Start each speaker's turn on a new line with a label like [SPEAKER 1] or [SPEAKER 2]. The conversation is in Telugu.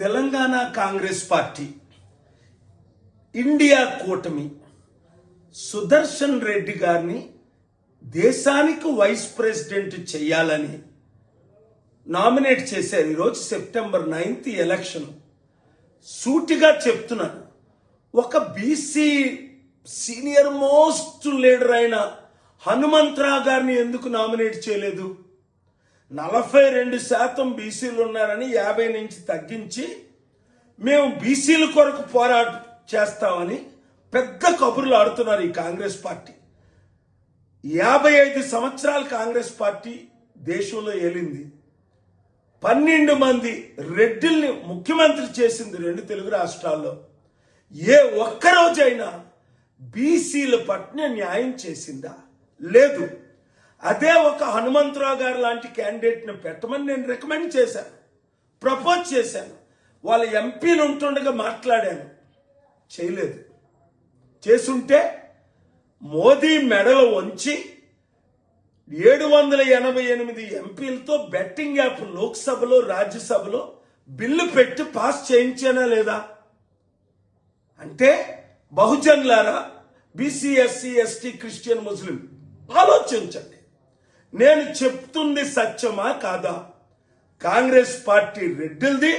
[SPEAKER 1] తెలంగాణ కాంగ్రెస్ పార్టీ ఇండియా కూటమి సుదర్శన్ రెడ్డి గారిని దేశానికి వైస్ ప్రెసిడెంట్ చేయాలని నామినేట్ చేశారు. ఈరోజు సెప్టెంబర్ నైన్త్ ఎలక్షన్. సూటిగా చెప్తున్నాను. ఒక బీసీ సీనియర్ మోస్ట్ లీడర్ అయిన హనుమంతరావు గారిని ఎందుకు నామినేట్ చేయలేదు? నలభై రెండు శాతం బీసీలు ఉన్నారని యాభై నుంచి తగ్గించి మేము బీసీల కొరకు పోరాటం చేస్తామని పెద్ద కబుర్లు ఆడుతున్నారు ఈ కాంగ్రెస్ పార్టీ. యాభై ఐదు సంవత్సరాలు కాంగ్రెస్ పార్టీ దేశంలో ఏలింది. పన్నెండు మంది రెడ్డిల్ని ముఖ్యమంత్రి చేసింది రెండు తెలుగు రాష్ట్రాల్లో. ఏ ఒక్కరోజైనా బీసీల పట్ల న్యాయం చేసిందా? లేదు. అదే ఒక హనుమంతరావు గారు లాంటి క్యాండిడేట్ని పెట్టమని నేను రికమెండ్ చేశాను. ప్రపోజ్ చేశాను. వాళ్ళ ఎంపీలు ఉంటుండగా మాట్లాడాను. చేయలేదు. చేసుంటే మోదీ మెడలు వంచి ఏడు వందల ఎనభై ఎనిమిది ఎంపీలతో బెట్టింగ్ యాప్ లోక్సభలో రాజ్యసభలో బిల్లు పెట్టి పాస్ చేయించానా లేదా? అంటే బహుజన్లారా BC SC ST Christian Muslim ఆలోచించండి. నేను చెప్తుంది సత్యమా కాదా? కాంగ్రెస్ పార్టీ రెడ్డిల్ది